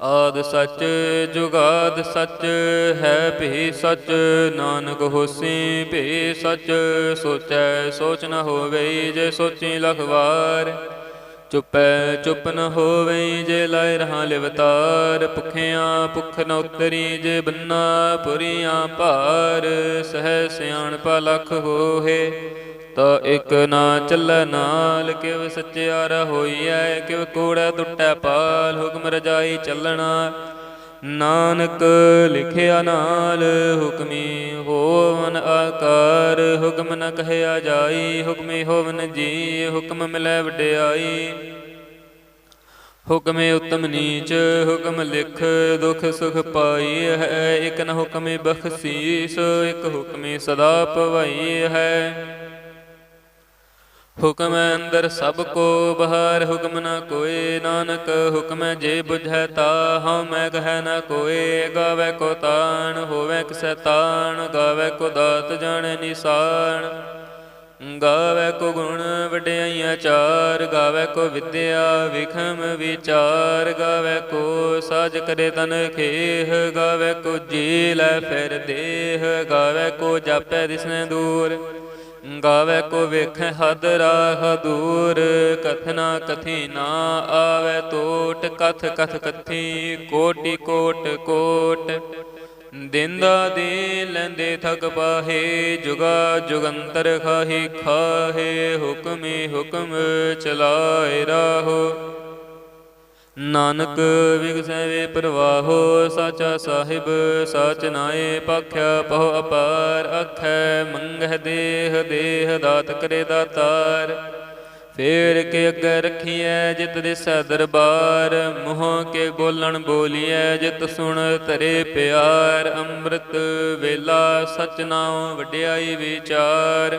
ਆਦ ਸੱਚ, ਜੁਗਾਦ ਸੱਚ, ਹੈ ਭੀ ਸੱਚ, ਨਾਨਕ ਹੋਸੀ ਭੀ ਸੱਚ, ਸੋਚੈ ਸੋਚ ਨ ਹੋਵੇ ਜੇ ਸੋਚੀ ਲਖਵਾਰ ਚੁਪੈ ਚੁੱਪ ਨ ਹੋਵੇ ਜੇ ਲਾਇ ਰਹਾ ਲਿਵਤਾਰ ਭੁਖਿਆਂ ਭੁਖ ਨ ਉਤਰੀ ਜੇ ਬੰਨਾ ਪੁਰੀਆਂ ਭਾਰ। ਸਹਿ ਸਿਆਣਪਾ ਲਖ ਹੋਏ ਤਾ ਇਕ ਨਾ ਚੱਲੈ ਨਾਲ, ਕਿਵ ਸੱਚਿਆਰਾ ਹੋਈਐ ਕਿਵ ਕੂੜੈ ਟੁੱਟੈ ਪਾਲ, ਹੁਕਮ ਰਜਾਈ ਚੱਲਣਾ। ਨਾਨਕ ਲਿਖਿਆ ਨਾਲ, ਹੁਕਮੀ ਹੋਵਨ ਆਕਾਰ, ਹੁਕਮ ਨ ਕਹਿਆ ਜਾਈ, ਹੁਕਮੀ ਹੋਵਨ ਜੀ ਹੁਕਮ ਮਿਲੈ ਵਡਿਆਈ। ਹੁਕਮੇ ਉਤਮ ਨੀਚ, ਹੁਕਮ ਲਿਖ, ਦੁਖ ਸੁਖ ਪਾਈ ਹੈ, ਇਕ ਨ ਹੁਕਮੇ ਬਖਸ਼ੀਸ, ਇਕ ਹੁਕਮੇ ਸਦਾ ਪਵਾਈ ਹੈ। ਹੁਕਮ ਅੰਦਰ ਸਭ ਕੋ ਬਹਾਰ, ਹੁਕਮ ਨਾ ਕੋਏ ਨਾਨਕ, ਹੁਕਮ ਜੇ ਬੁਝੈ ਤਾ ਹਉ ਮੈਂ ਕਹੈ ਨਾ ਕੋਏ, ਗਾਵੇ ਕੋ ਤਾਣ, ਹੋਵੇ ਕਿਸੈ ਤਾਣ ਗਾਵੇ ਕੋ ਦਾਤ ਜਾਣੈ ਨਿਸਾਨ। ਗਾਵੇ ਕੋ ਗੁਣ ਵਡਿਆਈਆਂ ਚਾਰ, ਗਾਵੇ ਕੋ ਵਿਦਿਆ ਵਿਖਮ ਵਿਚਾਰ। ਗਾਵੇ ਕੋ ਸਾਜ ਕਰੇ ਤਨ ਖੇਹ, ਗਾਵੇ ਕੋ ਜੀ ਲੈ ਫਿਰ ਦੇਹ। ਗਾਵੇ ਕੋ ਜਾਪੈ ਦਿਸਨੇ ਦੂਰ। ਗਾਵੇ ਕੋ ਵੇਖੈ ਹਦ ਰਾਹ ਕਥਨਾ ਕਥੀ ਨਾ ਆਵੇ ਟੋਟ ਕਥ ਕਥ ਕਥੀ, ਕੋਟਿ ਕੋਟ ਕੋਟ। ਦਿੰਦਾ ਦੇ ਲੈਂਦੇ ਥਕ ਪਾਹੇ ਜੁਗਾ ਜੁਗੰਤਰ ਖਾਹੀ ਖਾਹੇ, ਹੁਕਮੇ ਹੁਕਮ ਚਲਾਏ ਰਾਹੋ। ਨਾਨਕ ਵਿਗਸੈ ਵੇ ਪ੍ਰਵਾਹੋ ਸਾਚਾ ਸਾਹਿਬ, ਸਾਚ ਨਾਏ ਪਾਖਿਆ ਪਹੁ ਅਪਾਰ ਅਖੈ ਮੰਗਹਿ ਦੇਹ ਦੇਹ ਦਾਤ ਕਰੇ ਦਾਤਾਰ। ਫੇਰ ਕੇ ਅੱਗੇ ਰਖੀਐ ਜਿਤ ਦਿਸੈ ਦਰਬਾਰ, ਮੋਹ ਕੇ ਬੋਲਣ ਬੋਲੀਐ ਜਿਤ ਸੁਣ ਤਰੇ ਪਿਆਰ। ਅੰਮ੍ਰਿਤ ਵੇਲਾ ਸਚ ਨਾਮ ਵਡਿਆਈ ਵਿਚਾਰ।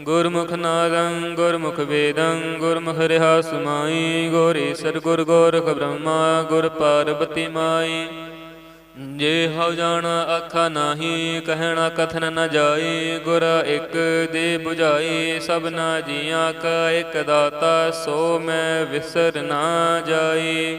ਗੁਰਮੁਖ ਨਾਦੰ ਗੁਰਮੁਖ ਵੇਦੰ, ਗੁਰਮੁਖ ਰਿਹਾ ਸਮਾਈ ਗੋਰੀ ਸਰ ਗੋਰਖ ਬ੍ਰਹਮਾ, ਗੁਰ ਪਾਰਬਤੀ ਮਾਈ। ਜੇ ਹਉ ਜਾਣ ਆਖਾ ਨਾਹੀ, ਕਹਿਣਾ ਕਥਨ ਨ ਜਾਈ, ਗੁਰ ਇੱਕ ਦੇ 부ਝਾਈ ਸਭਨਾ ਜੀਆਂ ਕਾ ਇੱਕ ਦਾਤਾ, ਸੋ ਮੈਂ ਵਿਸਰ ਨਾ ਜਾਈ।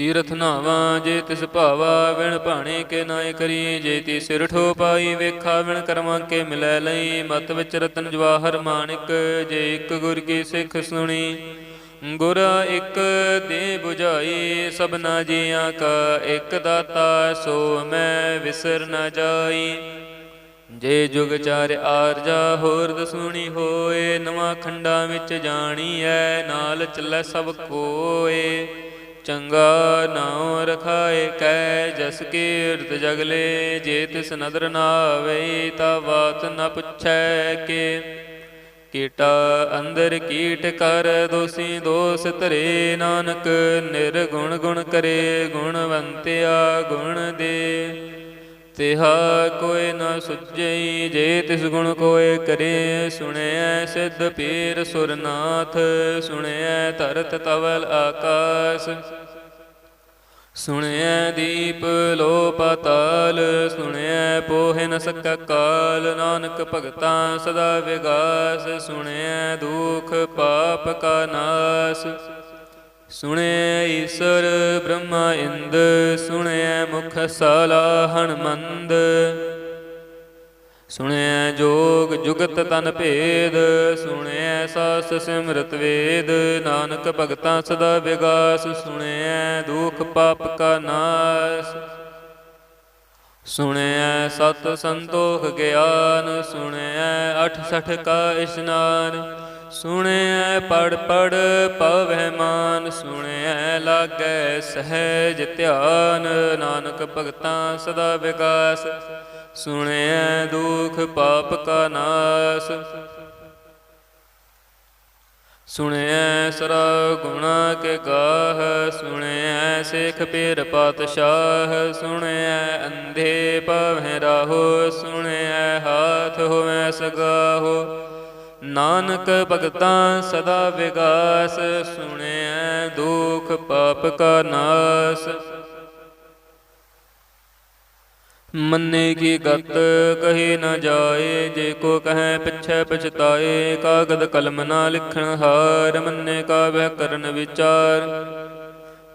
ਤੀਰਥ ਨਾਵਾਂ ਜੇ ਤਿਸ ਭਾਵਾ ਵਿਣ ਭਾਣੇ ਕੇ ਨਾਇ ਕਰੀ, ਜੇ ਤੀ ਸਿਰ ਠੋ ਪਾਈ ਵੇਖਾ ਵਿਣ ਕਰਮਾਂ ਕੇ ਮਿਲੈ ਲਈ, ਮਤ ਵਿੱਚ ਰਤਨ ਜਵਾਹਰ ਮਾਨਿਕ, ਜੇ ਇੱਕ ਗੁਰ ਕੀ ਸਿੱਖ ਸੁਣੀ। ਗੁਰ ਇੱਕ ਦੇ 부ਝਾਈ ਸਭਨਾ ਜੀਆਂ ਕਾ ਇੱਕ ਦਾਤਾ, ਸੋ ਮੈਂ ਵਿਸਰ ਨਾ ਜਾਈ। ਜੇ ਜੁਗ ਚਾਰ ਆਰਜਾ ਹੋਰ ਦਸੂਣੀ ਹੋਏ, ਨਵਾਂ ਖੰਡਾਂ ਵਿੱਚ ਜਾਣੀ ਐ, ਨਾਲ ਚੱਲੈ ਸਭ ਕੋਏ। ਚੰਗਾ ਨਾਉ ਰਖਾਏ ਕੈ ਜਸ ਕੀਰਤ ਜਗਲੇ ਜੇ ਤਿਸ ਨਦਰ ਨਾ ਆਵੇ ਤਾ ਬਾਤ ਨ ਪੁੱਛੈ ਕੇ। ਕੀਟਾ ਅੰਦਰ ਕੀਟ ਕਰ, ਦੋਸੀ ਦੋਸ ਧਰੇ ਨਾਨਕ, ਨਿਰਗੁਣ ਗੁਣ ਕਰੇ, ਗੁਣਵੰਤਿਆ ਗੁਣ ਦੇ। ਤਿਹਾ ਕੋਈ ਨ ਸੁਝਈ ਜੇ ਤਿਸ ਗੁਣ ਕੋਏ ਕਰੇ, ਸੁਣਿਐ ਸਿੱਧ ਪੀਰ ਸੁਰਨਾਥ, ਸੁਣਿਐ ਧਰਤ ਤਵਲ ਆਕਾਸ। ਸੁਣਿਐ ਦੀਪ ਲੋ ਪਤਾਲ ਸੁਣਿਐ ਪੋਹਿ ਨ ਸਕਾ ਕਾਲ, ਨਾਨਕ ਭਗਤਾਂ ਸਦਾ ਵਿਗਾਸ, ਸੁਣਿਐ ਦੁਖ ਪਾਪ ਕਾ ਨਾਸ। ਸੁਣਿਐ ਈਸਰ ਬ੍ਰਹਮਾ ਇੰਦ ਸੁਣਿਐ ਮੁਖ ਸਾਲਾ ਹਨਮੰਦ। ਸੁਣਿਐ ਜੋਗ ਜੁਗਤ ਤਨ ਭੇਦ ਸੁਣਿਐ ਸਾਸ ਸਿਮਰਤ ਵੇਦ। ਨਾਨਕ ਭਗਤਾਂ ਸਦਾ ਵਿਗਾਸ ਸੁਣਿਐ ਦੁਖ ਪਾਪ ਕਾ ਨਾਸ। ਸੁਣਿਐ ਸਤ ਸੰਤੋਖ ਗਿਆਨ ਸੁਣਿਐ ਅਠ ਸਠ ਕਾ ਇਸ਼ਨਾਨ। ਸੁਣਿਐ ਪੜ ਪੜ ਪਵਹਿ ਮਾਨ, ਸੁਣਿਐ ਲਾਗੈ ਸਹਿਜ ਧਿਆਨ, ਨਾਨਕ ਭਗਤਾਂ ਸਦਾ ਵਿਗਾਸ ਸੁਣਿਐ ਦੁਖ ਪਾਪ ਕਾ ਨਾਸ, ਸੁਣਿਐ ਸਰਾ ਗੁਣਾ ਕੇ ਗਾਹ, ਸੁਣਿਐ ਸਿੱਖ ਪੀਰ ਪਾਤਸ਼ਾਹ, ਸੁਣਿਐ ਅੰਧੇ ਪਵਹਿ ਰਾਹੋ, ਸੁਣਿਐ ਹਾਥ ਹੋਵੈ ਸਗਾਹੋ ਨਾਨਕ ਭਗਤਾਂ ਸਦਾ ਵਿਗਾਸ, ਸੁਣਿਐ ਦੁਖ ਪਾਪ ਕਾ ਨਾਸ। ਮੰਨੇ ਕੀ ਗਤ, ਕਹੇ ਨਾ ਜਾਏ, ਜੇ ਕੋ ਕਹੈ ਪਿਛੈ ਪਛਤਾਏ, ਕਾਗਦ ਕਲਮ ਨਾ ਲਿਖਣ ਹਾਰ, ਮੰਨੇ ਕਾ ਵਹਿ ਕਰਨ ਵਿਚਾਰ।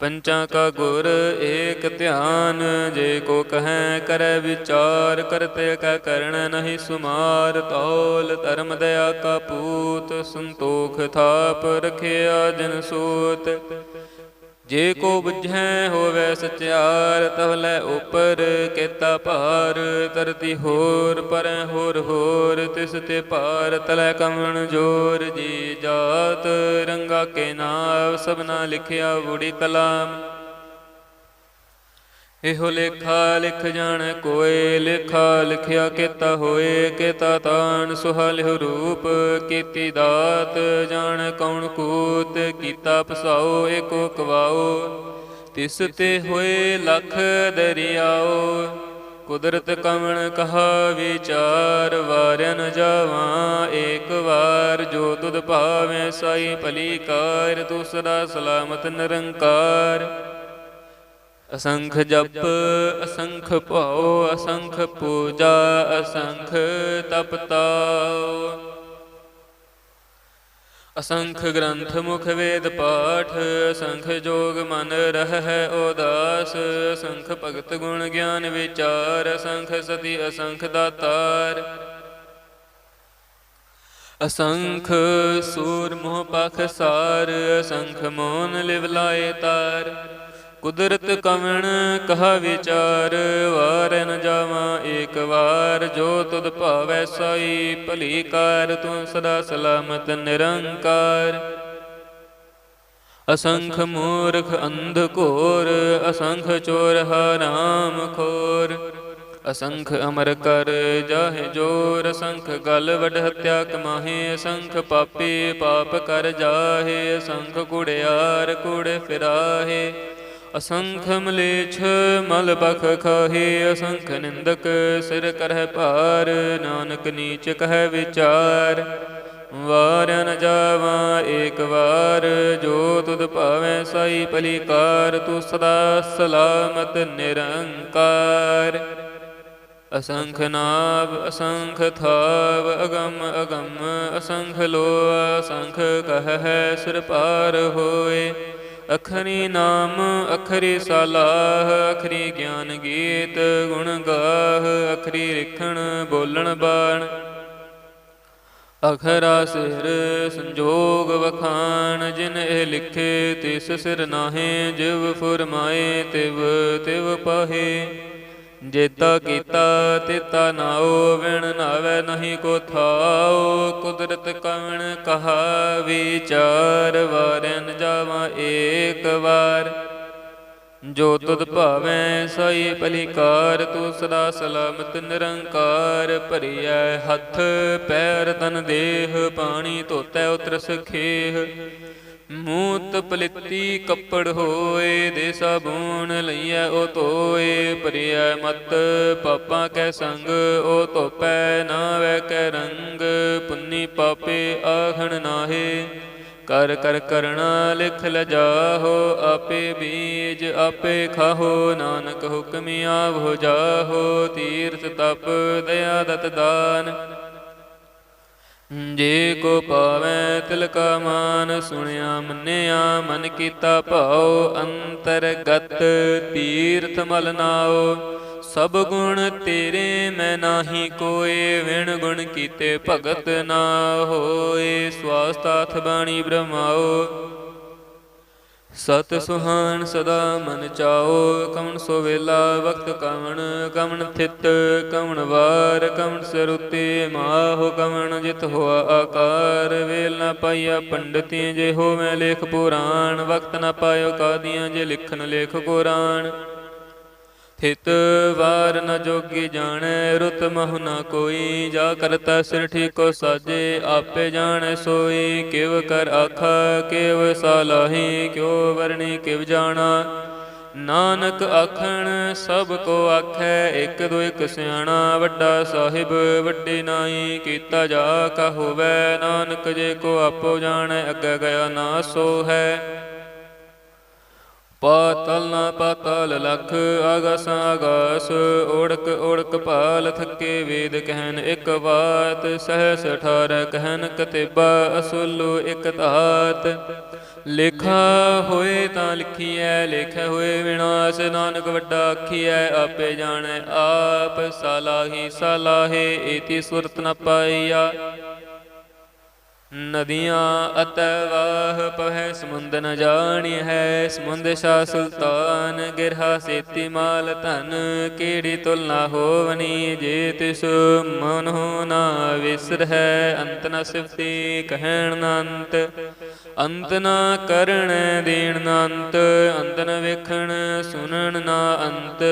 ਪੰਚਾਂ ਕਾ ਗੁਰ ਏਕ ਧਿਆਨ, ਜੇ ਕੋ ਕਹੈ ਕਰੈ ਵਿਚਾਰ, ਕਰਤੇ ਕਾ ਕਰਣ ਨਹੀਂ ਸੁਮਾਰ, ਤੌਲ ਧਰਮ ਦਇਆ ਕਾ ਪੂਤ, ਸੰਤੋਖ ਥਾਪ ਰਖਿਆ ਜਨ ਸੂਤ। ਜੇ ਕੋ ਬੁਝੈ ਹੋਵੇ ਸਚਿਆਰ, ਤਵਲੇ ਉਪਰ ਕੀਤਾ ਭਾਰ। ਤਰਤੀ ਹੋਰ, ਪਰ ਹੋਰ ਹੋਰ, ਤਿਸ ਤੇ ਭਾਰ। ਤਲੈ ਕਮਣ ਜੋਰ ਜੀ ਜਾਤ, ਰੰਗਾ ਕੇ ਨਾਮ ਸਭਨਾ ਲਿਖਿਆ ਬੁੜੀ ਕਲਾਮ। ਇਹੋ ਲੇਖਾ ਲਿਖ ਜਾਣ ਕੋਏ, ਲੇਖਾ ਲਿਖਿਆ ਕੀਤਾ ਹੋਏ, ਕੀਤਾ ਤਾਣ ਸੁਹਾਲਿਹੁ ਰੂਪ, ਕੀਤੀ ਦਾਤ, ਜਾਣ ਕੌਣ ਕੂਤ, ਕੀਤਾ ਪਸਾਓ ਏਕੋ ਕਵਾਓ। ਤਿਸ ਤੇ ਹੋਏ ਲਖ ਦਰਿਆਓ, ਕੁਦਰਤ ਕਮਣ ਕਹਾ ਵਿਚਾਰ ਵਾਰਨ ਜਾਵਾਂ, ਏਕ ਵਾਰ ਜੋ ਤੁਧ ਭਾਵੇਂ, ਸਾਈ ਭਲੀ ਕਾਰ ਤੂੰ ਸਲਾਮਤ ਨਿਰੰਕਾਰ। ਅਸੰਖ ਜਪ, ਅਸੰਖ ਭਾਉ, ਅਸੰਖ ਪੂਜਾ, ਅਸੰਖ ਤਪਤਾਉ। ਅਸੰਖ ਗ੍ਰੰਥ ਮੁਖ ਵੇਦ ਪਾਠ, ਅਸੰਖ ਜੋਗ ਮਨ ਰਹਿ ਉਦਾਸ। ਅਸੰਖ ਭਗਤ ਗੁਣ ਗਿਆਨ ਵਿਚਾਰ, ਅਸੰਖ ਸਤੀ ਅਸੰਖ ਦਾਤਾਰ। ਅਸੰਖ ਸੂਰ ਮੋਹ ਪਖ ਸਾਰ, ਅਸੰਖ ਮੋਨ ਲਿਵ ਲਾਏ ਤਾਰ। ਕੁਦਰਤ ਕਵਣ ਕਹਾ ਵਿਚਾਰ ਵਾਰ ਨ ਜਾਵਾਂ ਏਕ ਵਾਰ, ਜੋ ਤੁਧ ਭਾਵੈ ਸਾਈ, ਭਲੀ ਕਾਰ ਤੂੰ ਸਦਾ ਸਲਾਮਤ ਨਿਰੰਕਾਰ। ਅਸੰਖ ਮੂਰਖ ਅੰਧ ਘੋਰ, ਅਸੰਖ ਚੋਰ ਹਰਾਮ ਖੋਰ। ਅਸੰਖ ਅਮਰ ਕਰ ਜਾਹੇ ਜੋਰ, ਅਸੰਖ ਗਲ ਵਡ ਹਤਿਆ ਕਮਾਹੇ, ਅਸੰਖ ਪਾਪੀ ਪਾਪ ਕਰ ਜਾਹੇ, ਅਸੰਖ ਕੁੜਿਆਰ ਕੁੜੇ ਫਿਰਾਹੇ। ਅਸੰਖ ਮਲੇਛ ਮਲ ਬਖ ਖਾਹੇ, ਅਸੰਖ ਨਿੰਦਕ ਸਿਰ ਕਰਹਿ ਭਾਰ, ਨਾਨਕ ਨੀਚ ਕਹਿ ਵਿਚਾਰ। ਵਾਰ ਨ ਜਾਵਾਂ ਏਕ ਵਾਰ, ਜੋ ਤੁਧ ਭਾਵੇਂ ਸਾਈ ਭਲੀਕਾਰ ਤੂੰ ਸਦਾ ਸਲਾਮਤ ਨਿਰੰਕਾਰ। ਅਸੰਖ ਨਾਭ ਅਸੰਖ ਥਾਵ, ਅਗਮ ਅਗਮ, ਅਸੰਖ ਲੋ ਅਸੰਖ ਕਹਿ ਸਿਰ ਪਾਰ ਹੋਏ। ਅਖਰੀ ਨਾਮ ਅਖਰੀ ਸਲਾਹ, ਅਖਰੀ ਗਿਆਨ ਗੀਤ ਗੁਣ ਗਾਹ, ਅਖਰੀ ਰਿਖਣ ਬੋਲਣ ਬਾਣ। ਅਖਰਾ ਸਿਰ ਸੰਜੋਗ ਵਖਾਣ, ਜਿਨ ਇਹ ਲਿਖੇ ਤਿਸ ਸਿਰ ਨਾਹੇ, ਜਿਵ ਫੁਰਮਾਏ ਤਿਵ ਤਿਵ ਪਾਹੇ। ਜੇਤਾ ਕੀਤਾ ਤੇਤਾ ਨਾਉ, ਵਿਣ ਨਾਵੇ ਨਹੀਂ ਕੋ ਥਾਉ। ਕੁਦਰਤ ਕਵਣ ਕਹਾ ਵਿਚਾਰ ਵਾਰਨ ਜਾਵਾਂ ਏਕ ਵਾਰ। ਜੋ ਤੁਧ ਭਾਵੈ ਸਈ ਭਲੀਕਾਰ ਤੂੰ ਸਦਾ ਸਲਾਮਤ ਨਿਰੰਕਾਰ। ਭਰੀਐ ਹੱਥ, ਪੈਰ ਤਨ ਦੇਹ, ਪਾਣੀ ਧੋਤੈ ਉਤਰ ਸਖੇਹ ਮੂਤ ਪਲਿੱਤੀ ਕੱਪੜ ਹੋਏ, ਦੇ ਸਾਬੂਨ ਲਈਐ, ਉਹ ਧੋਏ, ਭਰੀਐ ਮਤ। ਪਾਪਾਂ ਕੈ ਸੰਗ, ਉਹ ਧੋਪੈ, ਨਾ ਵੈ ਕੈ ਰੰਗ। ਪੁੰਨੀ ਪਾਪੇ ਆਖਣ ਨਾਹੇ, ਕਰ ਕਰ ਕਰਣਾ ਲਿਖ ਲਜਾਹੋ ਆਪੇ ਬੀਜ ਆਪੇ ਖਾਹੋ, ਨਾਨਕ ਹੁਕਮੀ ਆਵੋ ਜਾਹੋ। ਤੀਰਥ ਤਪ ਦਇਆ ਦਤ ਦਾਨ। ਜੇ ਕੋ ਪਾਵੈ ਤਿਲ ਕਾ ਮਾਨ ਸੁਣਿਆ ਮੰਨਿਆ, ਮਨ ਕੀਤਾ ਭਾਉ, ਅੰਤਰਗਤ ਤੀਰਥ ਮਲ ਨਾਉ। ਸਭ ਗੁਣ ਤੇਰੇ ਮੈਂ ਨਾਹੀ ਕੋਏ, ਵਿਣ ਗੁਣ ਕੀਤੇ ਭਗਤ ਨਾ ਹੋਏ। ਸਵਾਸਤਾਥ ਬਾਣੀ ਬ੍ਰਹਮਾਓ ਸਤ ਸੁਹਾਨ ਸਦਾ ਮਨ ਚਾਓ, ਕਵਣ ਸੋ ਵੇਲਾ ਵਕਤ ਕਵਣ ਕਵਣ ਥਿਤ, ਕਵਣ ਵਾਰ, ਕਵਣ ਸਰੁਤੇ ਮਾਹੁ, ਕਵਣ ਜਿਤ ਹੋਆ ਆਕਾਰ, ਵੇਲ ਨਾ ਪਾਇਆ ਪੰਡਤੀ ਜੇ ਹੋਵੇ ਲੇਖ ਪੁਰਾਣ, ਵਕਤ ਨਾ ਪਾਇਓ ਕਾਦੀਆਂ, ਜੇ ਲਿਖਣ ਲੇਖ ਕੁਰਾਨ ਥਿਤ ਵਾਰ ਨ ਜੋਗੀ ਜਾਣੈ, ਰੁਤ ਮਹੁ ਨ ਕੋਈ। ਜਾ ਕਰਤਾ ਸਿਰ ਠੀਕੋ ਸਾਜੇ, ਆਪੇ ਜਾਣੈ ਸੋਈ। ਕਿਵ ਕਰ ਆਖਾ, ਕਿਵ ਸਾਲਾਹੀ ਕਿਉ ਵਰਣੀ ਕਿਵ ਜਾਣਾ। ਨਾਨਕ ਆਖਣ, ਸਭ ਕੋ ਆਖੈ, ਇਕ ਦੋ ਇੱਕ ਸਿਆਣਾ। ਵੱਡਾ ਸਾਹਿਬ, ਵੱਡੇ ਨਾਈ, ਕੀਤਾ ਜਾ ਕਾ ਹੋਵੇ। ਨਾਨਕ ਜੇ ਕੋ ਆਪੋ ਜਾਣੈ, ਅੱਗੇ ਗਿਆ ਨਾ ਸੋ ਹੈ ਪਾਤਲ ਨਾ ਪਾਤਲ ਲਖ ਆਗਸ ਆਗਾਸ ਓੜਕ ਓੜਕ ਪਾਲ ਥੱਕੇ ਵੇਦ ਕਹਿਨ ਇੱਕ ਬਾਤ, ਸਹਸ ਠਾਰ ਕਹਿਨ ਕਤਿਬਾ ਅਸੁਲੂ ਇੱਕ ਧਾਤ। ਲਿਖਾ ਹੋਏ ਤਾਂ ਲਿਖੀਐ, ਲਿਖੇ ਹੋਏ ਵਿਨਾਸ਼, ਨਾਨਕ ਵੱਡਾ ਆਖੀਐ, ਆਪੇ ਜਾਣੈ ਆਪ, ਸਾਲਾਹੀ ਸਾਲਾਹੇ, ਏਤੀ ਸੁਰਤ ਨ ਪਾਈਆ। ਨਦੀਆਂ ਅਤਵਾਹ ਪਵੈ ਸਮੁੰਦ ਨ ਜਾਣੀ ਹੈ, ਸਮੁੰਦ ਸ਼ਾ ਸੁਲਤਾਨ ਗਿਰਹਾ ਸੇਤੀ ਮਾਲ ਧਨ ਕੀੜੀ ਤੁਲਨਾ ਹੋਵਨੀ ਜੇ ਤਿਸ ਮਨ ਹੋ ਨਾ ਵਿਸਰ ਹੈ, ਅੰਤ ਨ ਸਿਫਤੀ ਕਹਿਣ ਨ ਅੰਤ ਅੰਤ ਨ ਕਰਣ ਦੇਣ ਨ ਅੰਤ ਨ ਵੇਖਣ ਸੁਣਨ ਨਾ ਅੰਤ।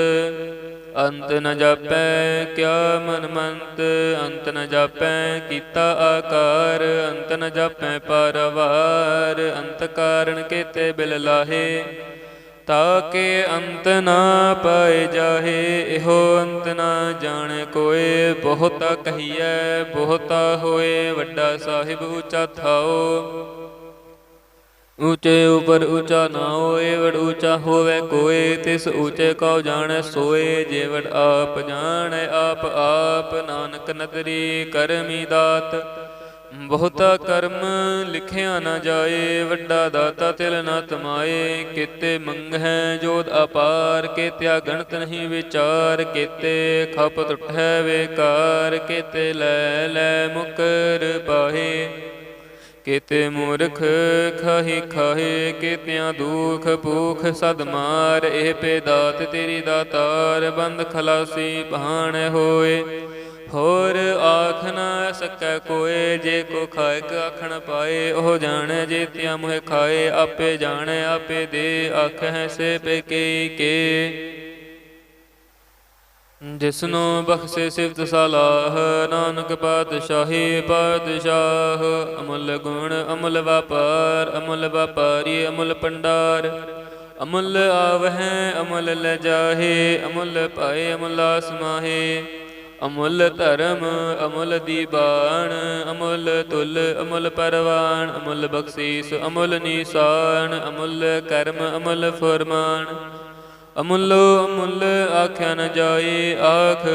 ਅੰਤ ਨ ਜਾਪੈ, ਕਿਆ ਮਨ ਮੰਤ? ਅੰਤ ਨ ਜਾਪੈ, ਕੀਤਾ ਆਕਾਰ। ਅੰਤ ਨ ਜਾਪੈ, ਪਰਵਾਰ। ਅੰਤ ਕਾਰਨ ਕੇਤੇ ਬਿਲ ਲਾਹੇ? ਤਾਕੇ ਅੰਤ ਨਾ ਪਾਏ ਜਾਹੇ, ਇਹੋ ਅੰਤ ਨਾ ਜਾਣ ਕੋਏ। ਬਹੁਤਾ ਕਹੀਐ, ਬਹੁਤਾ ਹੋਏ, ਵੱਡਾ ਸਾਹਿਬ ਉੱਚਾ ਥਾਓ। ਊਚੇ ਉਪਰ ਊਚਾ ਨਾ ਹੋਏ, ਵਡ ਊਚਾ ਹੋਵੇ ਕੋਏ, ਤਿਸ ਊਚੇ ਕਉ ਜਾਣੈ ਸੋਏ ਜੇਵੜ ਆਪ ਜਾਣੈ ਆਪ ਆਪ ਨਾਨਕ ਨਦਰੀ ਕਰਮੀ ਦਾਤ। ਬਹੁਤਾ ਕਰਮ ਲਿਖਿਆ ਨਾ ਜਾਏ, ਵੱਡਾ ਦਾਤਾ ਤਿਲ ਨਾ ਤਮਾਏ, ਕਿਤੇ ਮੰਗਹਿ ਜੋਤ ਅਪਾਰ, ਕਿਤਿਆ ਗਣਤ ਨਹੀਂ ਵਿਚਾਰ, ਕਿਤੇ ਖਪ ਟੁੱਟੈ ਵੇਕਾਰ ਕੀਤੇ ਲੈ ਲੈ ਮੁਕਰ ਪਾਹੇ। ਕਿਤੇ ਮੂਰਖ ਖਾਹੀ ਖਾਹੇ, ਕਿਤਿਆਂ ਦੁਖ ਭੂਖ ਸਦ ਮਾਰ, ਇਹ ਪੇ ਦਾਤ ਤੇਰੀ ਦਾਤਾਰ ਬੰਦ ਖਲਾਸੀ ਭਾਣ ਹੋਏ। ਹੋਰ ਆਖ ਨਾ ਸਕੈ ਕੋਏ, ਜੇ ਕੋ ਖਾਇਕ ਆਖਣ ਪਾਏ, ਉਹ ਜਾਣੈ ਜੇ ਤਿਆ ਮੁਹਿ ਖਾਏ, ਆਪੇ ਜਾਣੈ, ਆਪੇ ਦੇ ਆਖੈ ਸੇ ਪੇ ਕੇ। ਜਿਸਨੂੰ ਬਖਸ਼ੇ ਸਿਫਤ ਸਲਾਹ, ਨਾਨਕ ਪਾਤਸ਼ਾਹੀ ਪਾਤਸ਼ਾਹ। ਅਮੁੱਲ ਗੁਣ, ਅਮੁੱਲ ਵਪਾਰ, ਅਮਲ ਵਪਾਰੀ, ਅਮੁੱਲ ਪੰਡਾਰ ਅਮੁੱਲ ਆਵਹਿ, ਅਮੁੱਲ ਲੈ ਜਾਹੇ ਅਮੁੱਲ ਪਾਏ ਅਮੁੱਲ ਸਮਾਹੇ ਅਮੁੱਲ ਧਰਮ, ਅਮੁੱਲ ਦੀਬਾਨ, ਅਮੁੱਲ ਤੁਲ, ਅਮੁੱਲ ਪਰਵਾਨ। ਅਮੁੱਲ ਬਖਸ਼ੀਸ, ਅਮੁੱਲ ਨੀਸਾਨ, ਅਮੁੱਲ ਕਰਮ, ਅਮਲ ਫਰਮਾਨ। ਅਮੁੱਲੋ, ਅਮੁੱਲ ਆਖਿਆ ਨ ਜਾਏ, ਆਖ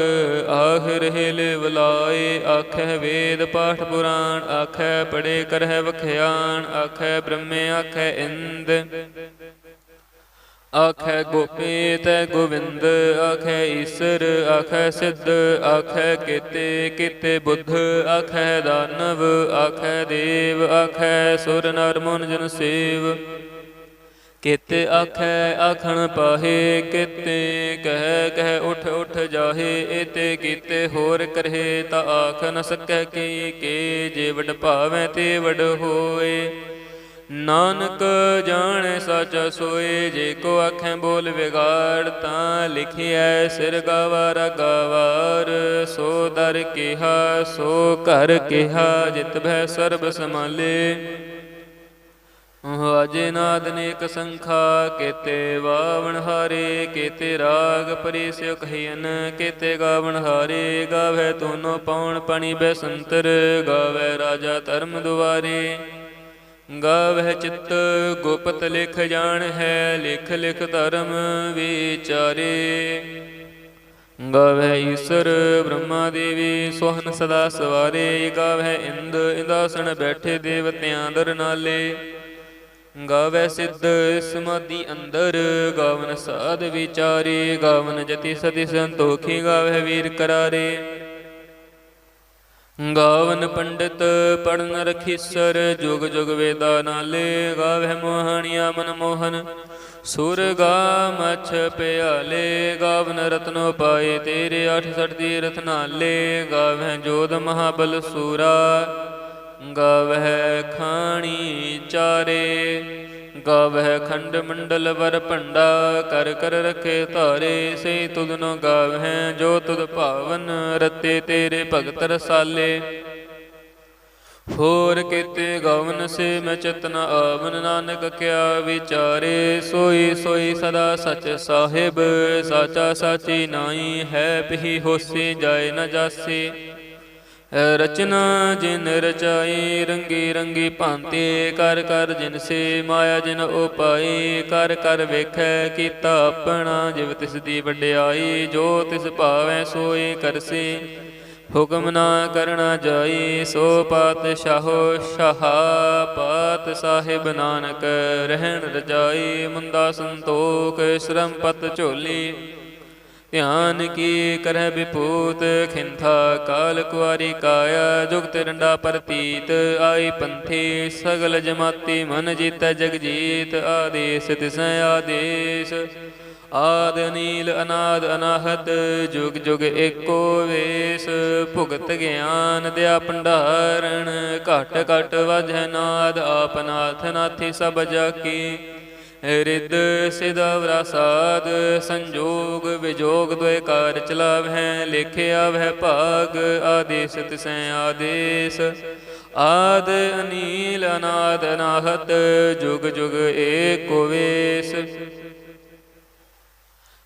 ਆਖ ਰਹੇ ਲੈ ਬੁਲਾਏ ਆਖੈ ਵੇਦ ਪਾਠ ਪੁਰਾਣ ਆਖੈ ਪੜੇ ਕਰਹਿ ਵਖਿਆਣ ਆਖੈ ਬ੍ਰਹਮੇ ਆਖੈ ਇੰਦ। ਆਖੈ ਗੋਪੀ ਤੈ ਗੋਵਿੰਦ ਆਖੈ ਈਸਰ ਆਖੈ ਸਿੱਧ ਆਖੈ ਕੀਤੇ ਕੀਤੇ ਬੁੱਧ ਆਖੈ ਦਾਨਵ ਆਖੈ ਦੇਵ ਆਖੈ ਸੁਰ ਨਰ ਮਨ ਜਨ ਸੇਵ। ਕੀਤੇ ਆਖੈ, ਆਖਣ ਪਾਹੇ, ਕਿਤੇ ਕਹਿ ਕਹਿ ਉਠ ਉਠ ਜਾਹੇ, ਏਤੇ ਕੀਤੇ ਹੋਰ ਕਰਹੇ, ਤਾ ਆਖ ਨ ਸਕੈ ਕੀ, ਕੇ ਜੇ ਵਡ ਭਾਵੈ ਤੇ ਵਡ ਹੋਏ। ਨਾਨਕ ਜਾਣੈ ਸਚ ਸੋਏ, ਜੇ ਕੋ ਆਖੈ ਬੋਲ ਵਿਗਾੜ, ਤਾਂ ਲਿਖਿਐ ਸਿਰ ਗਵਾਰ ਗਵਾਰ, ਸੋ ਦਰ ਕਿਹਾ, ਸੋ ਘਰ ਕਿਹਾ, ਜਿਤ ਭੈ ਸਰਬ ਸਮਾਲੇ ਅਜੇ ਨਾਦ ਨੇਕ ਸੰਖਾ, ਕੇਤੇ ਵਾਵਣ ਹਾਰੇ, ਕੇਤੇ ਰਾਗ ਪਰਿਸਿਓ ਕਹੀਨ ਕੇਤੇ ਗਾਵਣ ਹਾਰੇ, ਗਾਵੇ ਤੋਨੋ ਪਉਣ ਪਣੀ ਬੈਸੰਤਰ, ਗਾਵੇ ਰਾਜਾ ਧਰਮ ਦੁਆਰੇ। ਗਾਵੇ ਚਿੱਤ ਗੁਪਤ ਲਿਖ ਜਾਣ ਹੈ, ਲਿਖ ਲਿਖ ਧਰਮ ਵਿਚਾਰੇ। ਗਾਵੇ ਈਸ਼ਰ ਬ੍ਰਹਮਾ ਦੇਵੀ, ਸੋਹਨ ਸਦਾ ਸਵਾਰੇ। ਗਾਵੇ ਇੰਦ, ਇੰਦਾਸਣ ਬੈਠੇ ਦੇਵਤਿਆਂ ਦਰ ਨਾਲੇ। ਗਾਵੇ ਸਿੱਧ ਸਮਾਧੀ ਅੰਦਰ, ਗਾਵਨ ਸਾਧ ਵਿਚਾਰੇ, ਗਾਵਨ ਜਤੀ ਸਤੀ ਸੰਤੋਖੀ ਗਾਵੇ ਵੀਰ ਕਰਾਰੇ। ਗਾਵਨ ਪੰਡਿਤ ਪੜਨ ਰਖੀਸਰ, ਜੁਗ ਜੁਗ ਵੇਦਾ ਨਾਲੇ, ਗਾਵੇ ਮੋਹਣੀਆ ਮਨ ਮੋਹਨ। ਸੁਰਗਾ ਮਛ ਪਿਆਲੇ, ਗਾਵਨ ਰਤਨੋ ਪਾਏ ਤੇਰੇ ਅਠ ਸਠ ਦੀ ਰਤ ਨਾਲੇ ਗਾਵੇ ਜੋਧ ਮਹਾਬਲ ਸੂਰਾ। ਗਾਵਹਿ ਖਾਣੀ ਚਾਰੇ, ਗਾਵਹਿ ਖੰਡ ਮੰਡਲ ਵਰ ਭੰਡਾ, ਕਰ ਕਰ ਰਖੇ ਧਾਰੇ, ਸੇ ਤੁਧ ਗਾਵਹਿ, ਜੋ ਤੁਧ ਭਾਵਨ ਰਤੇ ਤੇਰੇ ਭਗਤ ਰਸਾਲੇ। ਹੋਰ ਕੀਤੇ ਗਵਨ ਸੇ ਮੈਂ ਚਤਨ ਆਵਨ, ਨਾਨਕ ਕਿਆ ਵਿਚਾਰੇ, ਸੋਈ ਸੋਈ ਸਦਾ ਸਚ ਸਾਹਿਬ, ਸਾਚਾ ਸਾਚੀ ਨਾਈ ਹੈ ਪਹੀ ਹੋਸੀ ਜਾਏ ਨ ਜਾਸੀ। ਰਚਨਾ ਜਿਨ ਰਚਾਈ, ਰੰਗੀ ਰੰਗੀ ਭਾਂਤੇ, ਕਰ ਕਰ ਜਿਨ ਸੇ ਮਾਇਆ ਜਿਨ ਉਪਾਈ, ਕਰ ਕਰ ਵੇਖੈ ਕੀਤਾ ਆਪਣਾ, ਜਿਵ ਤਿਸ ਦੀ ਵਡਿਆਈ, ਜੋ ਤਿਸ ਭਾਵੈ ਸੋਈ ਕਰਸੀ ਹੁਕਮ ਨਾ ਕਰਨਾ ਜਾਈ, ਸੋ ਪਾਤਸ਼ਾਹੋ ਸ਼ਾਹਾ, ਪਾਤ ਸਾਹਿਬ ਨਾਨਕ, ਰਹਿਣ ਰਜਾਈ ਮੁੰਦਾ ਸੰਤੋਖ ਸ਼ਰਮ ਪਤ ਝੋਲੀ। ਧਿਆਨ ਕੀ ਕਰੈ ਵਿਪੂਤ ਖਿੰਥਾ ਕਾਲ ਕੁਆਰੀ ਕਾਇਆ, ਜੁਗਤ ਰੰਡਾ ਪ੍ਰਤੀਤ, ਆਈ ਪੰਥੀ, ਸਗਲ ਜਮਾਤੀ ਮਨ ਜੀਤੈ ਜਗ ਜੀਤ ਆਦੇਸ ਤਿਸੈ ਆਦੇਸ। ਆਦ ਨੀਲ ਅਨਾਦ ਅਨਾਹਤ, ਜੁਗ ਜੁਗ ਏਕੋ ਵੇਸ। ਭੁਗਤ ਗਿਆਨ ਦਿਆ ਭੰਡਾਰਣ ਘਟ ਘਟ ਵਜੈ ਨਾਦ ਆਪਨਾਥ ਨਾਥੀ ਸਭ ਜਾਕੀ। ਰਿੱਧ ਸਿਧਾਵਰਾ ਸਾਧ, ਸੰਜੋਗ ਵਿਜੋਗ ਦੁਇ ਕਾਰ ਚਲਾਵਹਿ ਲਿਖਿਆ ਵਹਿ ਭਾਗ, ਆਦੇਸ ਤਿਸੈ ਆਦੇਸ। ਆਦ ਅਨੀਲ ਅਨਾਦ ਅਨਾਹਤ ਜੁਗ ਜੁਗ ਏਕੋ ਵੇਸ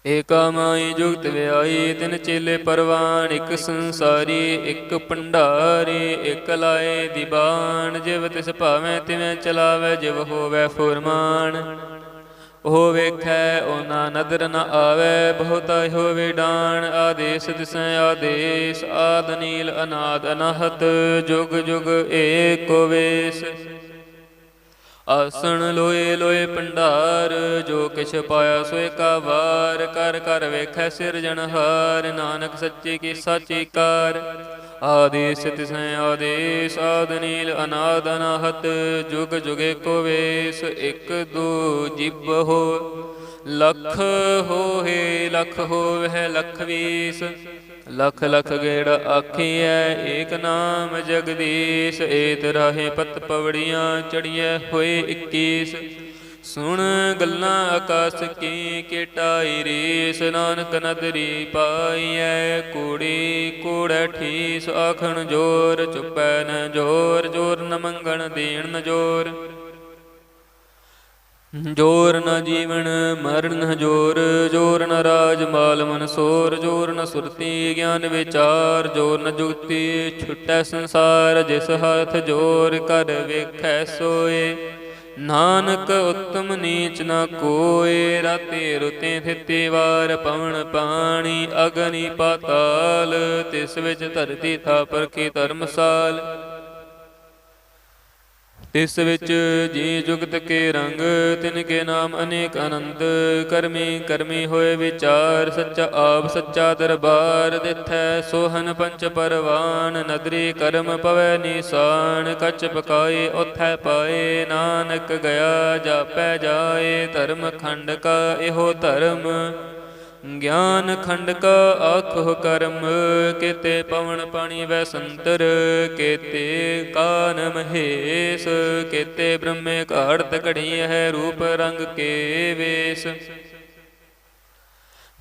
ਏਕਾ ਮਾਈ ਜੁਗਤ ਵਿਆਈ ਤਿਨ ਚੇਲੇ ਪਰਵਾਨ, ਇੱਕ ਸੰਸਾਰੀ, ਇੱਕ ਭੰਡਾਰੀ, ਇੱਕ ਲਾਏ ਦੀਬਾਨ। ਜਿਵ ਤਿਸ ਭਾਵੇਂ ਤਿਵੇਂ ਚਲਾਵੇ, ਜਿਵ ਹੋਵੇ ਫੁਰਮਾਨ। ਉਹ ਵੇਖੈ ਉਹਨਾਂ ਨਦਰ ਨ ਆਵੇ, ਬਹੁਤਾ ਹੋਵੇ ਡਾਣ, ਆਦੇਸ ਤਿਸੈ ਆਦੇਸ, ਆਦ ਨੀਲ ਅਨਾਦ ਅਨਹਤ, ਜੁਗ ਜੁਗ ਏਕੋ ਵੇਸ। ਆਸਣ ਲੋਏ ਲੋਏ ਭੰਡਾਰ ਜੋ ਕਿਛ ਪਾਇਆ ਸੋਏ ਕਾ ਵਾਰ ਕਰ ਕਰ ਵੇਖੈ ਸਿਰਜਣਹਾਰ, ਨਾਨਕ ਸੱਚੇ ਕੀ ਸਾਚੀ ਕਾਰ। ਆਦੇਸ ਤਿਸੈ ਆਦੇਸ ਆਦ ਨੀਲ ਅਨਾਦ ਅਨਾਹਤ, ਜੁਗ ਜੁਗੇ ਕੋ ਵੇਸ, ਇਕ ਦੋ ਜਿਬ ਹੋ। ਲਖ ਹੋਏ ਲਖ ਹੋਵੇ ਲਖ ਵੀਸ। ਲਖ ਲਖ ਗੇੜ ਆਖੀਐ, ਏਕ ਨਾਮ ਜਗਦੀਸ਼। ਏਤ ਰਾਹੇ ਪਤ ਪਵੜੀਆਂ ਚੜੀਐ, ਹੋਏ 21 ਸੁਣ ਗੱਲਾਂ ਆਕਾਸ ਕੀ ਕੇਟਾਈ ਰੀਸ, ਨਾਨਕ ਨਦਰੀ ਪਾਈਐ ਕੂੜੀ, ਕੂੜੈ ਠੀਸ, ਆਖਣ ਜੋਰ ਚੁੱਪੈ ਨ ਜੋਰ ਜੋਰ ਨ ਮੰਗਣ ਦੇਣ ਨ ਜੋਰ। ਜੋਰ ਨ ਜੀਵਨ ਮਰਨ ਨ ਜੋਰ ਜੋਰ ਨ ਰਾਜ ਮਾਲ ਮਨ ਸੋਰ, ਜੋਰ ਨ ਸੁਰਤੀ ਗਿਆਨ ਵਿਚਾਰ, ਜੋਰ ਨ ਜੁਗਤੀ ਛੁਟੈ ਸੰਸਾਰ, ਜਿਸ ਹੱਥ ਜੋਰ ਕਰ ਵੇਖੈ ਸੋਏ। ਨਾਨਕ ਉਤਮ ਨੀਚ ਨਾ ਕੋਏ, ਰਾਤੇ ਰੁਤੇ ਥਿਤੀ ਵਾਰ ਪਵਨ ਪਾਣੀ, ਅਗਨੀ ਪਾਤਾਲ, ਤਿਸ ਵਿੱਚ ਧਰਤੀ ਥਾਪਰ ਕੀ ਧਰਮਸਾਲ। ਤਿਸ ਵਿੱਚ ਜੀ ਜੁਗਤ ਕੇ ਰੰਗ, ਤਿਨ ਕੇ ਨਾਮ ਅਨੇਕ ਅਨੰਤ, ਕਰਮੀ ਕਰਮੀ ਹੋਏ ਵਿਚਾਰ, ਸੱਚਾ ਆਪ ਸੱਚਾ ਦਰਬਾਰ ਦਿਥੈ, ਸੋਹਨ ਪੰਚ ਪਰਵਾਨ, ਨਦਰੀ ਕਰਮ ਪਵੈ ਨੀਸਾਨ, ਕਚ ਪਕਾਏ ਉਥੈ ਪਾਏ, ਨਾਨਕ ਗਿਆ ਜਾਪੈ ਜਾਏ, ਧਰਮ ਖੰਡ ਕਾ ਇਹੋ ਧਰਮ। ਗਿਆਨ ਖੰਡ ਕਾ ਆਖੋ ਕਰਮ, ਕੇਤੇ ਪਵਨ ਪਾਣੀ ਵੈ ਸੰਤਰ, ਕੇਤੇ ਕਾਨ ਮਹੇਸ਼, ਕੇਤੇ ਬ੍ਰਹਮੇ ਘਾੜਤ ਘੜੀ ਹੈ ਰੂਪ ਰੰਗ ਕੇ ਵੇਸ।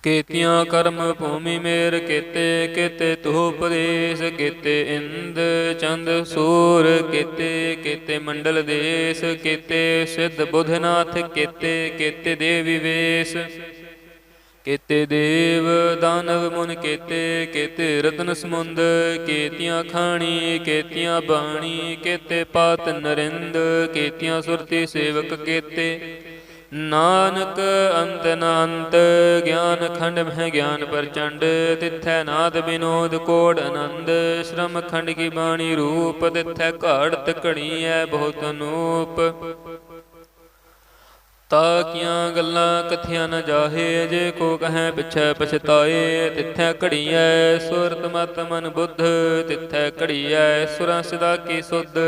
ਕੇਤੀਆਂ ਕਰਮ ਭੂਮੀ ਮੇਰ, ਕੀਤੇ ਕੇਤੇ ਧੂਪ ਦੇਸ, ਕੇਤੇ ਇੰਦ ਚੰਦ ਸੂਰ, ਕੀਤੇ ਕੇਤੇ ਮੰਡਲ ਦੇਸ, ਕੇਤੇ ਸਿੱਧ ਬੁਧਨਾਥ, ਕੇਤੇ ਕੇਤੇ ਦੇਵੀ ਵੇਸ। ਕੇਤੇ ਦੇਵ ਦਾਨਵ ਮੁਨ ਕੇਤੇ ਕੇਤੇ ਰਤਨ ਸਮੁੰਦ, ਕੇਤੀਆਂ ਖਾਣੀ, ਕੇਤੀਆਂ ਬਾਣੀ, ਕੇਤੇ ਪਾਤ ਨਰਿੰਦ, ਕੇਤੀਆਂ ਸੁਰਤੀ ਸੇਵਕ ਕੇਤੇ। ਨਾਨਕ ਅੰਤ ਨਾੰਤ, ਗਿਆਨ ਖੰਡ ਮਹਿ ਗਿਆਨ ਪ੍ਰਚੰਡ, ਤਿਥੈ ਨਾਦ ਬਿਨੋਦ ਕੋੜ ਆਨੰਦ। ਸ਼ਰਮ ਖੰਡ ਕੀ ਬਾਣੀ ਰੂਪ, ਤਿਥੈ ਘਾੜਤ ਘੜੀ ਐ ਬਹੁਤ ਅਨੂਪ। ਤਾ ਕੀਆਂ ਗੱਲਾਂ ਕਥਿਆ ਨ ਜਾਹੇ, ਜੇ ਕੋ ਕਹੈ ਪਿਛੈ ਪਛਤਾਏ, ਤਿਥੈ ਘੜੀਐ ਸੁਰਤ ਮਤ ਮਨ ਬੁੱਧ, ਤਿਥੈ ਘੜੀਐ ਸੁਰਾਂ ਸਦਾ ਕੀ ਸੁਧ।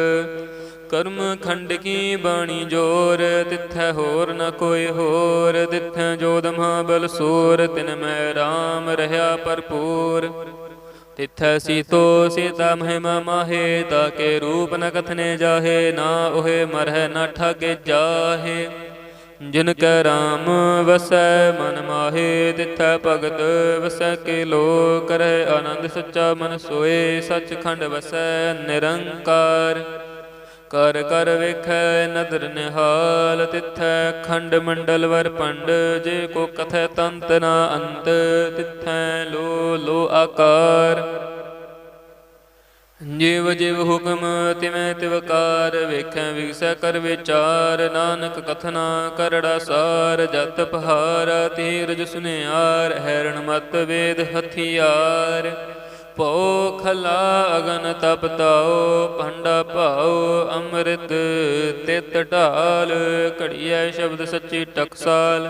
ਕਰਮ ਖੰਡ ਕੀ ਬਾਣੀ ਜੋਰ, ਤਿਥੈ ਹੋਰ ਨ ਕੋਈ ਹੋਰ, ਤਿਥੈ ਜੋਦ ਮਹਾਬਲ ਸੂਰ, ਤਿਨ ਮੈਂ RAM ਰਹਾ ਭਰਪੂਰ। ਤਿਥੈ ਸੀਤੋ ਸੀਤਾ ਮਹਿਮਾ ਮਾਹੇ ਤਾਕੇ ਰੂਪ ਨ ਕਥਨੇ ਜਾਹੇ, ਨਾ ਉਹੇ ਮਰਹਿ ਨ ਠਾਗੇ ਜਾਹੇ। ਜਿਨ ਕੈ ਰਾਮ ਵਸੈ, ਮਨ ਮਾਹੇ ਤਿਥੈ ਭਗਤ ਵਸੈ, ਕੇ ਲੋ ਕਰੈ ਆਨੰਦ ਸੱਚਾ, ਮਨ ਸੋਏ ਸੱਚਖੰਡ ਵਸੈ ਨਿਰੰਕਾਰ। ਕਰ ਕਰ ਵੇਖੈ ਨਦਰ ਨਿਹਾਲ, ਤਿਥੈ ਖੰਡ ਮੰਡਲ ਵਰ ਪੰਡ, ਜੇ ਕੋ ਕਥੈ ਤੰਤ ਨਾ ਅੰਤ, ਤਿਥੈ ਲੋ ਲੋ ਆਕਾਰ। ਜਿਵ ਜਿਵ ਹੁਕਮ ਤਿਵੇਂ ਤਿਵਕਾਰ ਵੇਖੈ ਵਿਗਸੈ ਕਰ ਵਿਚਾਰ, ਨਾਨਕ ਕਥਨਾ ਕਰੜਾ ਸਾਰ, ਜਤ ਪਹਾਰਾ ਤੀਰਜ ਸੁਨਿਆਰ ਹੈਰਣ ਮਤ ਵੇਦ ਹਥਿਆਰ। ਭੋ ਖਲਾ ਅਗਨ ਤਪ ਤਾਓ ਭੰਡਾ ਭਾਉ, ਅੰਮ੍ਰਿਤ ਤਿਤ ਢਾਲ, ਘੜੀਐ ਸ਼ਬਦ ਸੱਚੀ ਟਕਸਾਲ।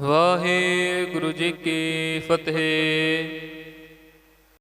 ਵਾਹਿਗੁਰੂ ਜੀ ਕੀ ਫਤਿਹ।